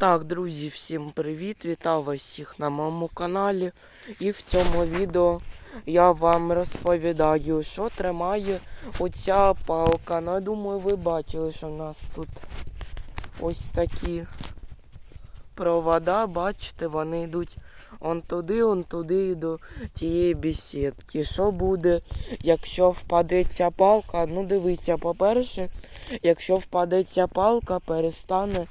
Так, друзі, всім привіт! Вітаю вас всіх на моєму каналі. І в цьому відео я вам розповідаю, що тримає оця палка. Ну, я думаю, ви бачили, що в нас тут ось такі провода, бачите, вони йдуть он туди, он туди до тієї бесідки. Що буде, якщо впаде ця палка? Ну, дивіться, по-перше, якщо впаде ця палка, перестане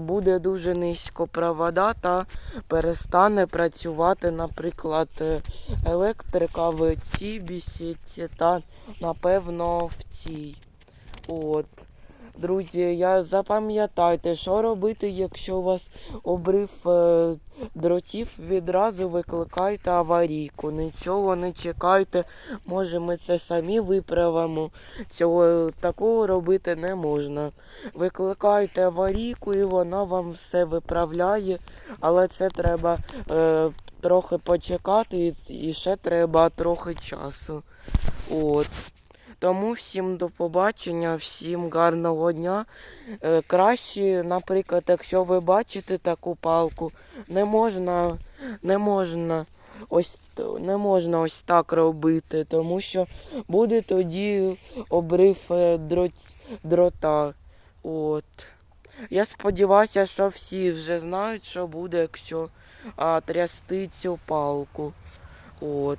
буде дуже низько провода та перестане працювати, наприклад, е, електрика в цій бесідці та, напевно, в цій. От. Друзі, я запам'ятайте, що робити, якщо у вас обрив е, дротів, відразу викликайте аварійку. Нічого не чекайте, може ми це самі виправимо. Цього такого робити не можна. Викликайте аварійку і вона вам все виправляє, але це треба е, трохи почекати і, ще треба трохи часу. От. Тому всім до побачення, всім гарного дня. Е, краще, наприклад, якщо ви бачите таку палку, не можна, не можна. Ось не можна ось так робити, тому що буде тоді обрив е, дрот, дрота. От. Я сподіваюся, що всі вже знають, що буде, якщо а, трясти цю палку. От.